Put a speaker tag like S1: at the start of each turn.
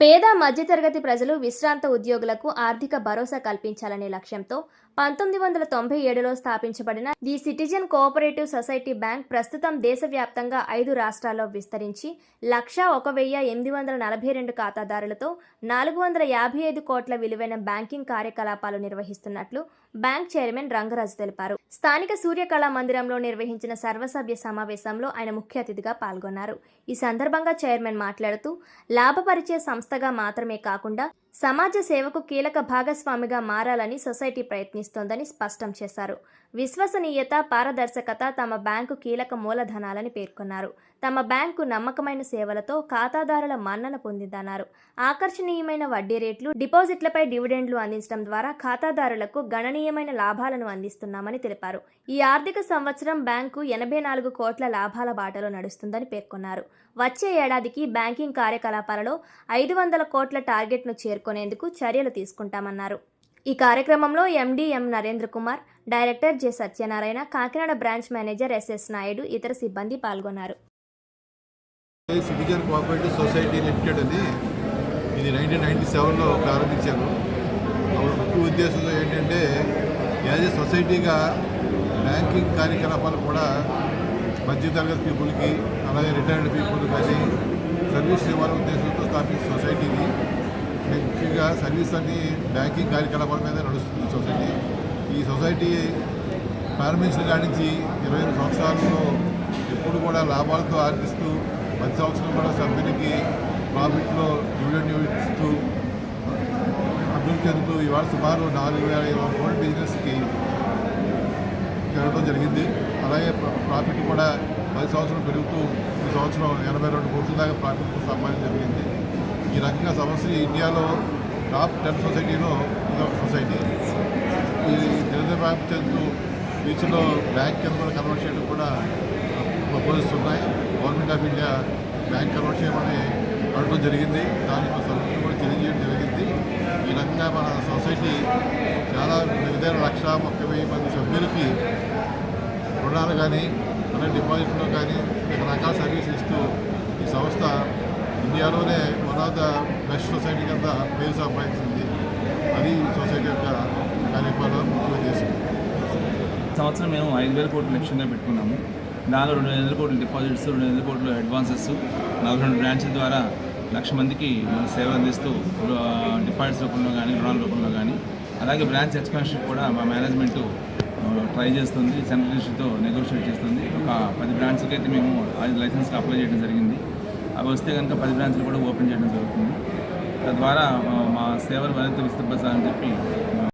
S1: పేద మధ్యతరగతి ప్రజలు విశ్రాంత ఉద్యోగులకు ఆర్థిక భరోసా కల్పించాలనే లక్ష్యంతో పంతొమ్మిది వందల తొంభై ఏడులో స్థాపించబడిన the citizen cooperative society bank ప్రస్తుతం దేశవ్యాప్తంగా ఐదు రాష్ట్రాల్లో విస్తరించి లక్షా ఒక వెయ్యి ఎనిమిది వందల నలభై రెండు ఖాతాదారులతో నాలుగు వందల యాభై ఐదు కోట్ల విలువైన బ్యాంకింగ్ కార్యకలాపాలు నిర్వహిస్తున్నట్లు బ్యాంక్ చైర్మన్ రంగరాజు తెలిపారు. స్థానిక సూర్యకళా మందిరంలో నిర్వహించిన సర్వసభ్య సమావేశంలో ఆయన ముఖ్య అతిథిగా పాల్గొన్నారు. ఈ సందర్భంగా చైర్మన్ మాట్లాడుతూ లాభపరిచే సంస్థగా మాత్రమే కాకుండా సమాజ సేవకు కీలక భాగస్వామిగా మారాలని సొసైటీ ప్రయత్నిస్తోందని స్పష్టం చేశారు. విశ్వసనీయత పారదర్శకత తమ బ్యాంకు కీలక మూలధనాలని పేర్కొన్నారు. తమ బ్యాంకు నమ్మకమైన సేవలతో ఖాతాదారుల మన్నన పొందిందన్నారు. ఆకర్షణీయమైన వడ్డీ రేట్లు డిపాజిట్లపై డివిడెండ్లు అందించడం ద్వారా ఖాతాదారులకు గణనీయమైన లాభాలను అందిస్తున్నామని తెలిపారు. ఈ ఆర్థిక సంవత్సరం బ్యాంకు ఎనభై నాలుగు కోట్ల లాభాల బాటలో నడుస్తుందని పేర్కొన్నారు. వచ్చే ఏడాదికి బ్యాంకింగ్ కార్యకలాపాలలో ఐదు వందల కోట్ల టార్గెట్ను చేరు చేరుకునేందుకు చర్యలు తీసుకుంటామన్నారు. ఈ కార్యక్రమంలో MD M Narendra Kumar director J Satyanarayana Kakinada branch manager S S Naidu ఇతర సిబ్బంది పాల్గొన్నారు.
S2: సిటిజన్ కోఆపరేటివ్ సొసైటీ లిమిటెడ్ అని ఇది నైన్టీన్ నైన్టీ సెవెన్లో ప్రారంభించారు. ముఖ్య ఉద్దేశం ఏంటంటే యాజ్ ఏ సొసైటీగా బ్యాంకింగ్ కార్యకలాపాలు కూడా మధ్యతరగతి పీపుల్కి అలాగే రిటైర్డ్ పీపుల్ కానీ సర్వీస్ ఇవ్వాలనే ఉద్దేశంతో స్థాపించిన సొసైటీని ముఖ్యంగా సర్వీస్ అన్ని బ్యాంకింగ్ కార్యకలాపాల మీద నడుస్తుంది సొసైటీ. ఈ సొసైటీ ప్రారంభించిన కాడి నుంచి ఇరవై ఐదు సంవత్సరాలలో ఎప్పుడు కూడా లాభాలతో ఆర్పిస్తూ ప్రతి సంవత్సరం కూడా సభ్యునికి ప్రాఫిట్లో డివిడెండ్ ఇస్తూ అభివృద్ధి చెందుతూ ఇవాళ సుమారు నాలుగు వేల ఇరవై వందల కోట్ల బిజినెస్కి జరగడం జరిగింది. అలాగే ప్ర- ప్రాఫిట్ కూడా పది సంవత్సరం పెరుగుతూ ఈ సంవత్సరం ఎనభై రెండు కోట్ల దాకా ప్రాఫిట్ సంపాదించడం జరిగింది. ఈ రకంగా సమస్య ఇండియాలో టాప్ టెన్ సొసైటీలో ఇది ఒక సొసైటీ. ఈ దినదిన చెందుతూ బీచ్లో బ్యాంక్ కింద కూడా కన్వర్ట్ చేయడం కూడా ప్రపోజల్స్ ఉన్నాయి government of India bank convert చేయమని అడగడం జరిగింది. దాని సభ్యులు కూడా తెలియజేయడం జరిగింది. ఈ రకంగా మన సొసైటీ చాలా దగ్గర లక్ష ముప్పై వెయ్యి మంది సభ్యులకి రుణాలు కానీ అలాగే డిపాజిట్లు కానీ రకరకాల సర్వీసులు ఇస్తూ ఈ సంస్థ ఇండియాలోనే one of the best society కింద పేరు సంపాదించింది. అది సొసైటీ యొక్క కార్యక్రమాల ముఖ్య ఉద్దేశం
S3: సంవత్సరం మేము ఐదు వేల కోట్లు లక్ష్యంగా పెట్టుకున్నాము. దానిలో రెండు వేల కోట్లు డిపాజిట్స్ రెండు వేల కోట్లు అడ్వాన్సెస్ నలభై రెండు బ్రాంచ్ల ద్వారా లక్ష మందికి మన సేవ అందిస్తూ డిపాజిట్స్ రూపంలో కానీ రుణాల రూపంలో కానీ అలాగే బ్రాంచ్ ఎక్స్పాన్షన్ కూడా మా మేనేజ్మెంట్ ట్రై చేస్తుంది. సెంట్రల్ ఇన్స్టిట్యూట్తో నెగోషియేట్ చేస్తుంది. ఒక పది బ్రాంచ్కి అయితే మేము ఐదు లైసెన్స్కి అప్లై చేయడం జరిగింది. అవి వస్తే కనుక పది బ్రాంచ్లు కూడా ఓపెన్ చేయడం జరుగుతుంది. తద్వారా మా సేవలు మరింత విస్తృతపరచాలని చెప్పి